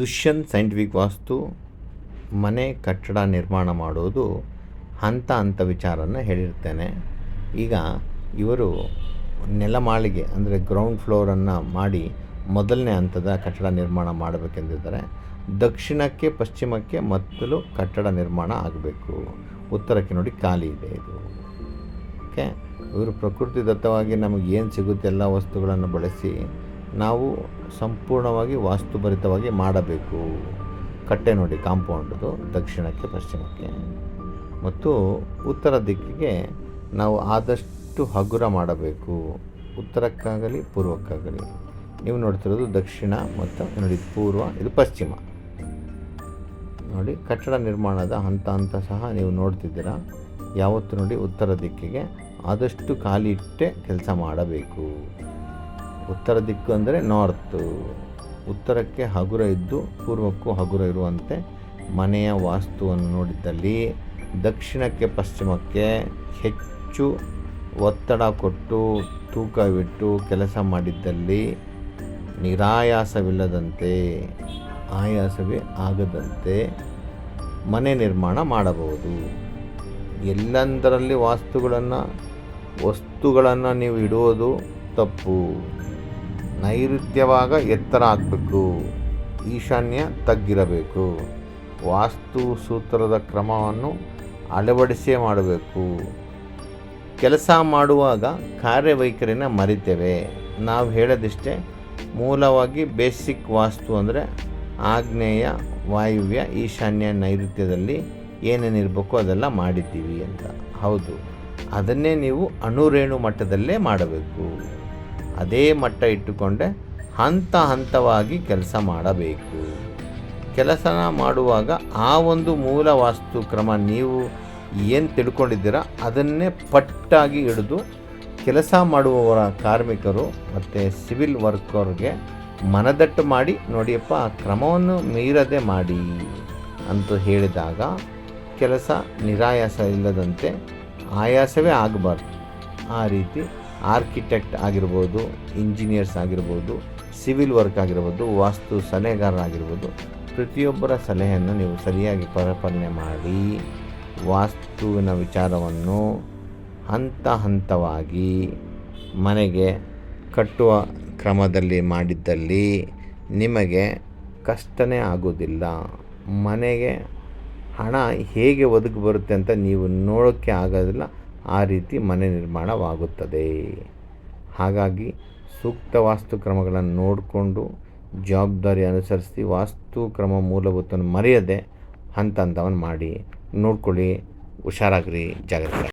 Dushyant scientific ವಾಸ್ತು, ಮನೆ ಕಟ್ಟಡ ನಿರ್ಮಾಣ ಮಾಡೋದು ಹಂತ ಹಂತ ವಿಚಾರನ ಹೇಳಿರ್ತೇನೆ. ಈಗ ಇವರು ನೆಲಮಾಳಿಗೆ, ಅಂದರೆ ಗ್ರೌಂಡ್ ಫ್ಲೋರನ್ನು ಮಾಡಿ ಮೊದಲನೇ ಹಂತದ ಕಟ್ಟಡ ನಿರ್ಮಾಣ ಮಾಡಬೇಕೆಂದಿದ್ದಾರೆ. ದಕ್ಷಿಣಕ್ಕೆ ಪಶ್ಚಿಮಕ್ಕೆ ಮೊದಲು ಕಟ್ಟಡ ನಿರ್ಮಾಣ ಆಗಬೇಕು. ಉತ್ತರಕ್ಕೆ ನೋಡಿ ಖಾಲಿ ಇದೆ ಇದು. ಓಕೆ? ಇವರು ಪ್ರಕೃತಿದತ್ತವಾಗಿ ನಮಗೆ ಏನು ಸಿಗುತ್ತೆ ಎಲ್ಲ ವಸ್ತುಗಳನ್ನು ಬಳಸಿ ನಾವು ಸಂಪೂರ್ಣವಾಗಿ ವಾಸ್ತುಭರಿತವಾಗಿ ಮಾಡಬೇಕು. ಕಟ್ಟೆ ನೋಡಿ ಕಾಂಪೌಂಡ್ದು, ದಕ್ಷಿಣಕ್ಕೆ, ಪಶ್ಚಿಮಕ್ಕೆ. ಮತ್ತು ಉತ್ತರ ದಿಕ್ಕಿಗೆ ನಾವು ಆದಷ್ಟು ಹಗುರ ಮಾಡಬೇಕು. ಉತ್ತರಕ್ಕಾಗಲಿ, ಪೂರ್ವಕ್ಕಾಗಲಿ. ನೀವು ನೋಡ್ತಿರೋದು ದಕ್ಷಿಣ ಮತ್ತು ನೋಡಿ, ಪೂರ್ವ, ಇದು ಪಶ್ಚಿಮ. ನೋಡಿ, ಕಟ್ಟಡ ನಿರ್ಮಾಣದ ಹಂತ ಹಂತ ಸಹ ನೀವು ನೋಡ್ತಿದ್ದೀರಾ. ಯಾವತ್ತು ನೋಡಿ ಉತ್ತರ ದಿಕ್ಕಿಗೆ ಆದಷ್ಟು ಖಾಲಿ ಇಟ್ಟೆ ಕೆಲಸ ಮಾಡಬೇಕು. ಉತ್ತರ ದಿಕ್ಕು ಅಂದರೆ ನಾರ್ತು. ಉತ್ತರಕ್ಕೆ ಹಗುರ ಇದ್ದು ಪೂರ್ವಕ್ಕೂ ಹಗುರ ಇರುವಂತೆ ಮನೆಯ ವಾಸ್ತುವನ್ನು ನೋಡಿದ್ದಲ್ಲಿ ದಕ್ಷಿಣಕ್ಕೆ ಪಶ್ಚಿಮಕ್ಕೆ ಹೆಚ್ಚು ಒತ್ತಡ ಕೊಟ್ಟು ತೂಕವಿಟ್ಟು ಕೆಲಸ ಮಾಡಿದ್ದಲ್ಲಿ ನಿರಾಯಾಸವಿಲ್ಲದಂತೆ, ಆಯಾಸವೇ ಆಗದಂತೆ ಮನೆ ನಿರ್ಮಾಣ ಮಾಡಬಹುದು. ಎಲ್ಲಂದರಲ್ಲಿ ವಾಸ್ತುಗಳನ್ನು, ವಸ್ತುಗಳನ್ನು ನೀವು ಇಡುವುದು ತಪ್ಪು. ನೈಋತ್ಯವಾಗ ಎತ್ತರ ಆಗಬೇಕು. ಈಶಾನ್ಯ ತಗ್ಗಿರಬೇಕು. ವಾಸ್ತು ಸೂತ್ರದ ಕ್ರಮವನ್ನು ಅಳವಡಿಸೇ ಮಾಡಬೇಕು. ಕೆಲಸ ಮಾಡುವಾಗ ಕಾರ್ಯವೈಖರಿನ ಮರಿತೇವೆ. ನಾವು ಹೇಳೋದಿಷ್ಟೇ, ಮೂಲವಾಗಿ ಬೇಸಿಕ್ ವಾಸ್ತು ಅಂದರೆ ಆಗ್ನೇಯ, ವಾಯುವ್ಯ, ಈಶಾನ್ಯ, ನೈಋತ್ಯದಲ್ಲಿ ಏನೇನಿರಬೇಕು ಅದೆಲ್ಲ ಮಾಡಿದ್ದೀವಿ ಅಂತ. ಹೌದು. ಅದನ್ನೇ ನೀವು ಅಣುರೇಣು ಮಟ್ಟದಲ್ಲೇ ಮಾಡಬೇಕು. ಅದೇ ಮಟ್ಟ ಇಟ್ಟುಕೊಂಡೆ ಹಂತ ಹಂತವಾಗಿ ಕೆಲಸ ಮಾಡಬೇಕು. ಕೆಲಸನ ಮಾಡುವಾಗ ಆ ಒಂದು ಮೂಲ ವಾಸ್ತು ಕ್ರಮ ನೀವು ಏನು ತಿಳ್ಕೊಂಡಿದ್ದೀರ ಅದನ್ನೇ ಪಟ್ಟಾಗಿ ಹಿಡಿದು ಕೆಲಸ ಮಾಡುವವರ ಕಾರ್ಮಿಕರು ಮತ್ತು ಸಿವಿಲ್ ವರ್ಕರ್ಗೆ ಮನದಟ್ಟು ಮಾಡಿ, ನೋಡಿಯಪ್ಪ, ಆ ಕ್ರಮವನ್ನು ಮೀರದೆ ಮಾಡಿ ಅಂತ ಹೇಳಿದಾಗ ಕೆಲಸ ನಿರಾಯಾಸ ಇಲ್ಲದಂತೆ ಆಯಾಸವೇ ಆಗಬಾರ್ದು. ಆ ರೀತಿ ಆರ್ಕಿಟೆಕ್ಟ್ ಆಗಿರ್ಬೋದು, ಇಂಜಿನಿಯರ್ಸ್ ಆಗಿರ್ಬೋದು, ಸಿವಿಲ್ ವರ್ಕ್ ಆಗಿರ್ಬೋದು, ವಾಸ್ತು ಸಲಹೆಗಾರರಾಗಿರ್ಬೋದು, ಪ್ರತಿಯೊಬ್ಬರ ಸಲಹೆಯನ್ನು ನೀವು ಸರಿಯಾಗಿ ಪರಿಪಾಲನೆ ಮಾಡಿ, ವಾಸ್ತುವಿನ ವಿಚಾರವನ್ನು ಹಂತ ಹಂತವಾಗಿ ಮನೆಗೆ ಕಟ್ಟುವ ಕ್ರಮದಲ್ಲಿ ಮಾಡಿದ್ದಲ್ಲಿ ನಿಮಗೆ ಕಷ್ಟನೇ ಆಗೋದಿಲ್ಲ. ಮನೆಗೆ ಹಣ ಹೇಗೆ ಒದಗಿ ಬರುತ್ತೆ ಅಂತ ನೀವು ನೋಡೋಕ್ಕೆ ಆಗೋದಿಲ್ಲ. ಆ ರೀತಿ ಮನೆ ನಿರ್ಮಾಣವಾಗುತ್ತದೆ. ಹಾಗಾಗಿ ಸೂಕ್ತ ವಾಸ್ತು ಕ್ರಮಗಳನ್ನು ನೋಡಿಕೊಂಡು ಜವಾಬ್ದಾರಿ ಅನುಸರಿಸಿ ವಾಸ್ತು ಕ್ರಮ ಮೂಲಭೂತವನ್ನು ಮರೆಯದೆ ಹಂತ ಹಂತವನ್ನು ಮಾಡಿ ನೋಡ್ಕೊಳ್ಳಿ. ಹುಷಾರಾಗ್ರಿ. ಜಾಗ್ರತೆ.